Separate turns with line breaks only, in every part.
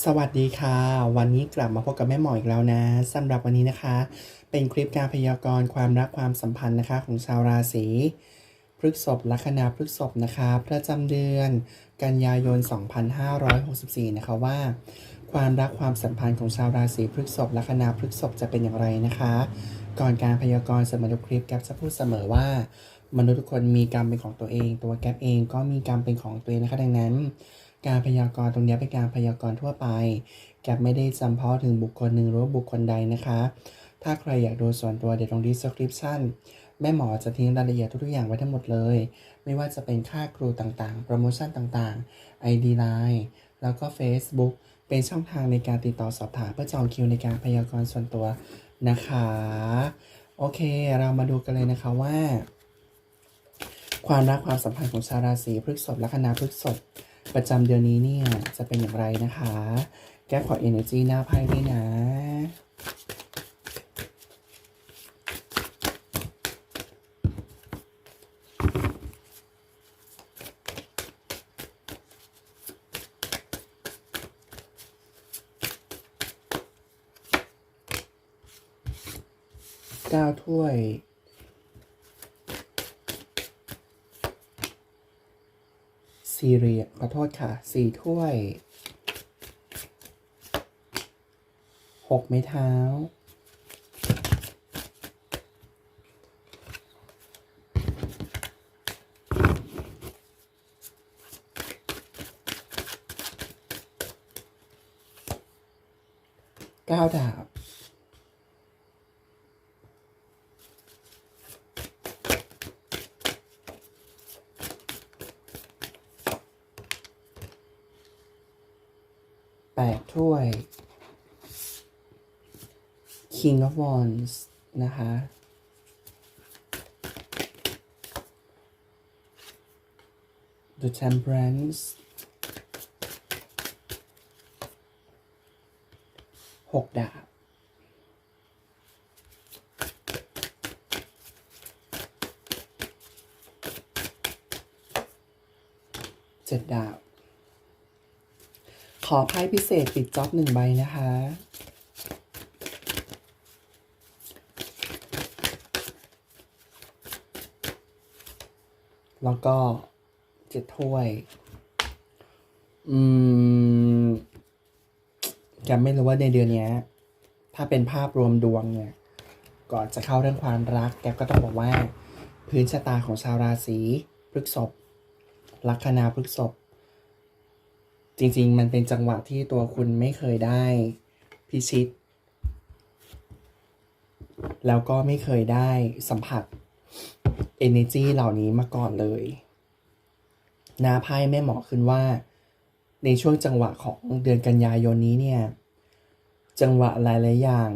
สวัสดีค่ะ วันนี้กลับมาพบกับแม่หมออีกแล้วนะสำหรับวันนี้นะคะ เป็นคลิปการพยากรณ์ความรักความสัมพันธ์นะคะ ของชาวราศีพฤษภลัคนาพฤษภนะคะ ประจำเดือน กันยายน 2564 นะคะว่า ความรักความสัมพันธ์ของชาวราศีพฤษภลัคนาพฤษภจะเป็นอย่างไรนะคะ ก่อนการพยากรณ์เสมอทุกคลิปแกจะพูดเสมอว่ามนุษย์ทุกคนมีกรรมเป็นของตัวเอง ตัวแกปเองก็มีกรรมเป็นของตัวเองนะคะดังนั้น การพยากรณ์ตรงนี้เป็นการพยากรณ์ทั่วไป แกไม่ได้จำเพาะถึงบุคคลหนึ่งหรือบุคคลใดนะคะ ถ้าใครอยากดูส่วนตัวเดี๋ยวตรง description แม่หมอจะทิ้งรายละเอียดทุกๆอย่างไว้ทั้งหมดเลย ไม่ว่าจะเป็นค่าครูต่างๆ โปรโมชั่นต่างๆ ID Line แล้วก็ Facebook เป็นช่องทางในการติดต่อสอบถามเพื่อจองคิวในการพยากรณ์ส่วนตัวนะคะ โอเค เรามาดูกันเลยนะคะว่า ความรักความสัมพันธ์ของชาวราศีพฤษภและคณะพฤษภ ประจำเดือนนี้เนี่ยจะเป็นอย่างไรนะคะ แก้ขอ energy หน้าไพ่ด้วยนะ เก้าถ้วย ซีเรียขอโทษค่ะสี่ถ้วยหกไม้เท้าเก้าดาบ แปดถ้วย King of Wands นะคะ The Temperance หกดาบเจ็ดดาบ ขอไพ่พิเศษปิดจ็อบหนึ่งใบนะคะ แล้วก็เจ็ดถ้วย อืมแกไม่รู้ว่าในเดือนนี้ถ้าเป็นภาพรวมดวงเนี่ย ก่อนจะเข้าเรื่องความรัก แกก็ต้องบอกว่า พื้นชะตาของชาวราศีพฤกษภลัคนาพฤกษภจริง ๆ มันเป็นจังหวะที่ตัวคุณไม่เคยได้พิชิต แล้วก็ไม่เคยได้สัมผัส energy เหล่านี้มาก่อนเลยนาไพ่แม่หมอขึ้นว่า ในช่วงจังหวะของเดือนกันยายนนี้เนี่ย จังหวะหลายๆอย่าง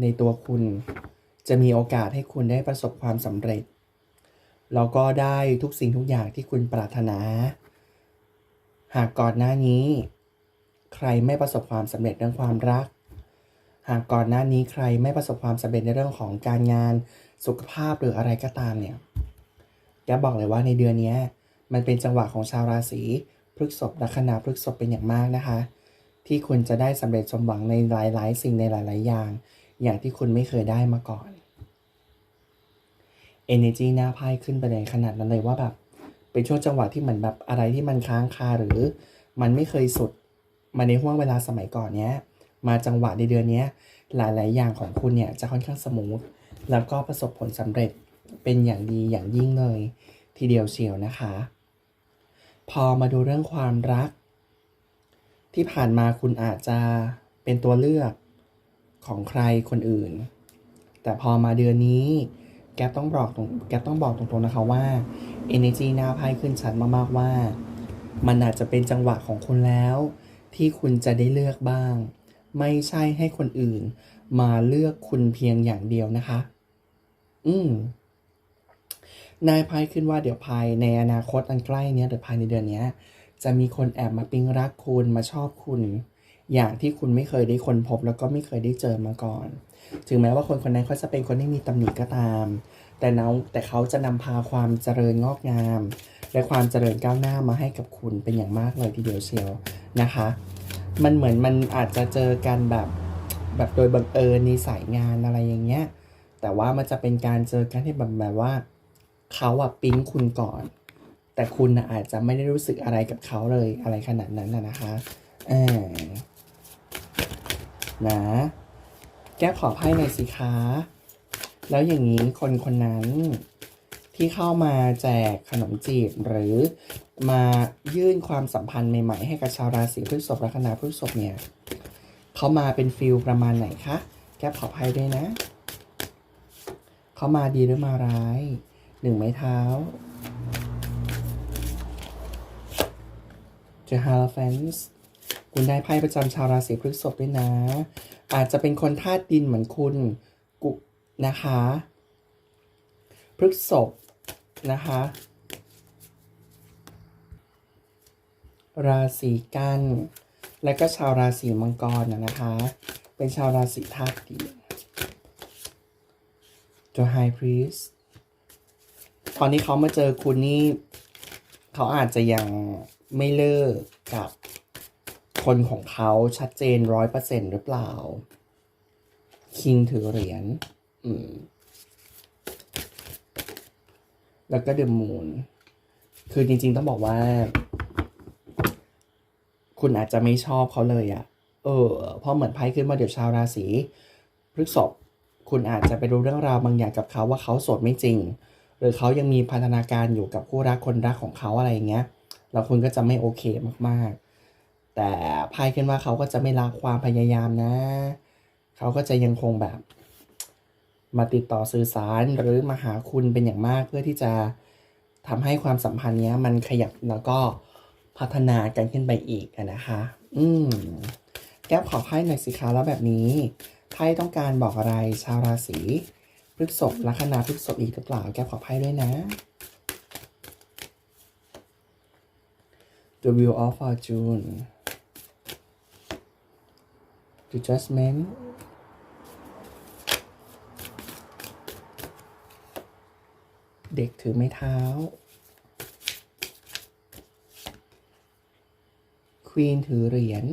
ในตัวคุณ จะมีโอกาสให้คุณได้ประสบความสำเร็จ แล้วก็ได้ทุกสิ่งทุกอย่างที่คุณปรารถนา หากก่อนหน้านี้ ใครไม่ประสบความสำเร็จเรื่องความรัก หากก่อนหน้านี้ใครไม่ประสบความสำเร็จในเรื่องของการงานสุขภาพหรืออะไรก็ตามเนี่ย แกบอกเลยว่าในเดือนนี้มันเป็นจังหวะของชาวราศีพฤกษภลัคนาพฤกษภเป็นอย่างมากนะคะ ที่คุณจะได้สำเร็จสมหวังในหลาย ๆ สิ่งในหลาย ๆ อย่าง อย่างที่คุณไม่เคยได้มาก่อน energy หน้าไพ่ขึ้นไปเลยขนาดนั้นเลยว่าแบบเป็นช่วงจังหวะที่เหมือนแบบอะไรที่มันค้างคาหรือ มันไม่เคยสุดมาในห่วงเวลาสมัยก่อนเนี้ย มาจังหวะในเดือนนี้หลาย ๆ อย่างของคุณเนี่ยจะค่อนข้างสมูทแล้วก็ประสบผลสำเร็จ เป็นอย่างดีอย่างยิ่งเลย ทีเดียวเชียวนะคะ พอมาดูเรื่องความรัก ที่ผ่านมาคุณอาจจะเป็นตัวเลือกของใครคนอื่น แต่พอมาเดือนนี้ แกปต้องบอกตรงแกปต้องบอกตรงๆนะคะว่า energy หน้าไพ่ขึ้นชัดมากๆว่า มันอาจจะเป็นจังหวะของคุณแล้ว ที่คุณจะได้เลือกบ้าง ไม่ใช่ให้คนอื่น มาเลือกคุณเพียงอย่างเดียวนะคะ อืม นายไพ่ขึ้นว่าเดี๋ยวภายในอนาคตอันใกล้เนี้ยเดี๋ยวภายในเดือนเนี้ย จะมีคนแอบมาปิ๊งรักคุณมาชอบคุณ อย่างที่คุณไม่เคยได้คนพบแล้วก็ไม่เคยได้เจอมาก่อน ถึงแม้ว่าคนคนนั้นเขาจะเป็นคนที่มีตำหนิก็ตาม แต่เนาแต่เขาจะนำพาความเจริญงอกงาม และความเจริญก้าวหน้ามาให้กับคุณเป็นอย่างมากเลยทีเดียวเชียวนะคะ มันเหมือนมันอาจจะเจอกันแบบแบบโดยบังเอิญในสายงานอะไรอย่างเงี้ยแต่ว่ามันจะเป็นการเจอกันที่แบบแบบว่า เขาอะปิ๊งคุณก่อน แต่คุณอาจจะไม่ได้รู้สึกอะไรกับเขาเลยอะไรขนาดนั้นนะนะคะเออนะแก้ขอไพ่หน่อยสิคะแล้วอย่างนี้คนคนนั้นที่เข้ามาแจกขนมจีบหรือมายื่นความสัมพันธ์ใหม่ ๆ ให้กับชาวราศีพฤษภลัคนาพฤษภเนี่ยเขามาเป็นฟิลประมาณไหนคะแก้ขอไพ่ด้วยนะเขามาดีหรือมาร้าย หนึ่งไม้เท้า The Hierophant คุณได้ไพ่ประจำชาวราศีพฤษภด้วยนะ อาจจะเป็นคนธาตุดินเหมือนคุณกุนะคะ พฤษภนะคะ ราศีกัน และก็ชาวราศีมังกรนะนะคะ เป็นชาวราศีธาตุดิน The High Priest ตอนที่เขามาเจอคุณนี่เขาอาจจะยังไม่เลิกกับคนของเขาชัดเจนร้อยเปอร์เซ็นหรือเปล่า คิงถือเหรียญอืมแล้วก็เดมูนคือจริง ๆ ต้องบอกว่า คุณอาจจะไม่ชอบเขาเลยอะ่ะ เออเพราะเหมือนไพ่ขึ้นมาเดี๋ยวชาวราศีพฤษภคุณอาจจะไปรู้เรื่องราวบางอย่างกับเขาว่าเขาโสดไม่จริง หรือเขายังมีพันธนาการอยู่กับคู่รักคนรักของเขาอะไรอย่างเงี้ยแล้วคุณก็จะไม่โอเคมากๆ แต่ไพ่ขึ้นว่าเขาก็จะไม่ละความพยายามนะ เขาก็จะยังคงแบบ มาติดต่อสื่อสารหรือมาหาคุณเป็นอย่างมากเพื่อที่จะทำให้ความสัมพันธ์เนี้ย มันขยับแล้วก็พัฒนากันขึ้นไปอีกนะคะ อืม แก้วขอไพ่หน่อยสิคะแล้วแบบนี้ไพ่ต้องการบอกอะไรชาวราศี พฤษภลัคนาพฤษภอีกหรือเปล่า แกขอไพ่ด้วยนะ The Wheel of Fortune The Judgment เด็กถือไม้เท้า ควีนถือเหรียญ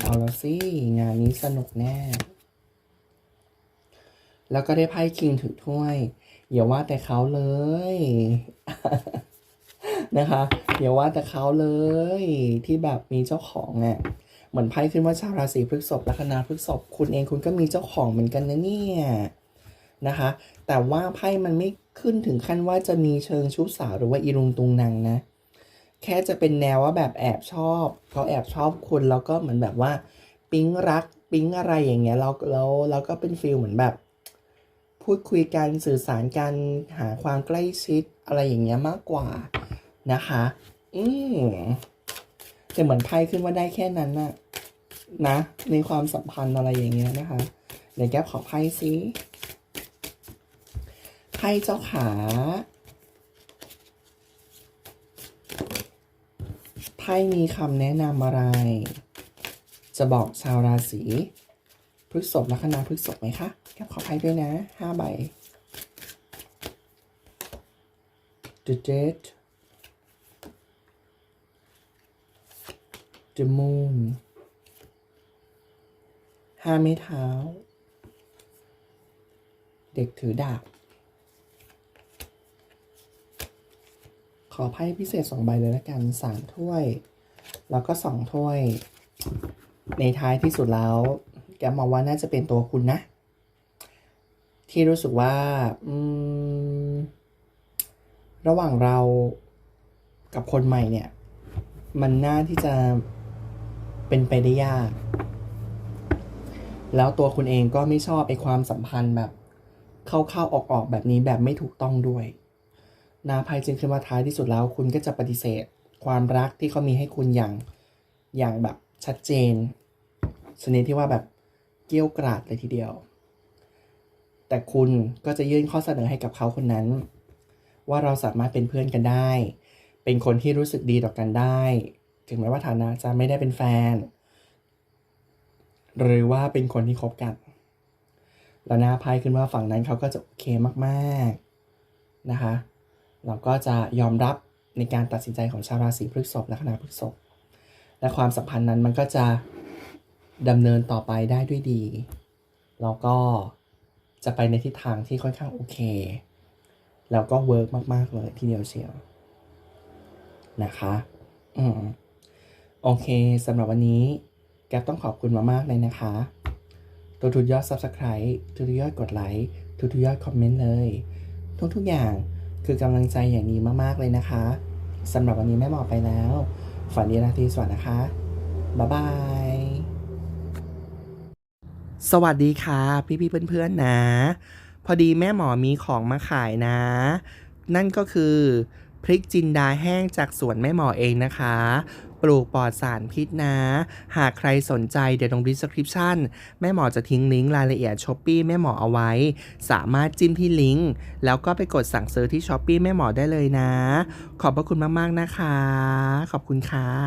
เอาละสิ งานนี้สนุกแน่ แล้วก็ได้ไพ่คิงถือถ้วย อย่าว่าแต่เขาเลย นะคะ อย่าว่าแต่เขาเลยที่แบบมีเจ้าของอะ่ะเหมือนไพ่ขึ้นว่าชาวราศีพฤษภลัคนาพฤษภคุณเองคุณก็มีเจ้าของเหมือนกันนะเนี่ยนะคะ แต่ว่าไพ่มันไม่ขึ้นถึงขั้นว่าจะมีเชิงชู้สาวหรือว่าอีรุงตุงนางนะ แค่จะเป็นแนวว่าแบบแอบชอบเขาแอบชอบคุณแล้วก็เหมือนแบบว่าปิ๊งรักปิ๊งอะไรอย่างเงี้ยเราเราเราก็เป็นฟิลเหมือนแบบ พูดคุยกันสื่อสารกันหาความใกล้ชิดอะไรอย่างเงี้ยมากกว่านะคะ อืมแต่เหมือนไพ่ขึ้นว่าได้แค่นั้นน่ะนะในความสัมพันธ์อะไรอย่างเงี้ยนะคะ เดี๋ยวแก้วขอไพ่ซิไพ่เจ้าขาไพ่มีคำแนะนำอะไร จะบอกชาวราศี พฤษภลัคนาพฤษภไหมคะแก้วขอไพ่ด้วยนะห้าใบ The Jade The Moon ห้าไม้เท้า เด็กถือดาบ ขอไพ่พิเศษสองใบเลยละกันสามถ้วย แล้วก็สองถ้วย ในท้ายที่สุดแล้ว แกมองว่าน่าจะเป็นตัวคุณนะ ที่รู้สึกว่าอืมระหว่างเรากับคนใหม่เนี่ย มันน่าที่จะเป็นไปได้ยาก แล้วตัวคุณเองก็ไม่ชอบไอความสัมพันธ์แบบ เข้าๆออกๆแบบนี้แบบไม่ถูกต้องด้วยนาภัยจึงขึ้นมาท้ายที่สุดแล้วคุณก็จะปฏิเสธ ความรักที่เขามีให้คุณอย่างอย่างแบบชัดเจนชนิดที่ว่าแบบ เกี้ยวกราดเลยทีเดียว แต่คุณก็จะยื่นข้อเสนอให้กับเขาคนนั้น ว่าเราสามารถเป็นเพื่อนกันได้ เป็นคนที่รู้สึกดีต่อกันได้ ถึงแม้ว่าฐานะจะไม่ได้เป็นแฟน หรือว่าเป็นคนที่คบกัน แล้วหน้าไพ่ขึ้นว่าฝั่งนั้นเขาก็จะโอเคมากๆนะคะ เราก็จะยอมรับในการตัดสินใจของชาวราศีพฤษภและคณะพฤษภและความสัมพันธ์นั้นมันก็จะ ดำเนินต่อไปได้ด้วยดี แล้วก็จะไปในทิศทางที่ค่อนข้างโอเค แล้วก็เวิร์กมาก ๆ เลยทีเดียวเชียวนะคะ อืม โอเคสำหรับวันนี้ แก๊ปต้องขอบคุณมาก ๆ เลยนะคะ ตัวทุกยอด Subscribe ทุกยอดกดไลค์ทุกยอดคอมเมนต์เลย ทุก ๆ อย่างคือกำลังใจอย่างดีมาก ๆ เลยนะคะสำหรับวันนี้แม่หมอไปแล้ว ฝันดีราตรีสวัสดิ์นะคะ บ๊ายบาย สวัสดีค่ะ พี่ๆเพื่อนๆนะ พอดีแม่หมอมีของมาขายนะ นั่นก็คือพริกจินดาแห้งจากสวนแม่หมอเองนะคะ ปลูกปลอดสารพิษนะ หากใครสนใจเดี๋ยวตรง description แม่หมอจะทิ้งลิงก์รายละเอียดช้อปปี้แม่หมอเอาไว้ สามารถจิ้มที่ลิงก์แล้วก็ไปกดสั่งซื้อที่ช้อปปี้แม่หมอได้เลยนะ ขอบพระคุณมากๆนะคะ ขอบคุณค่ะ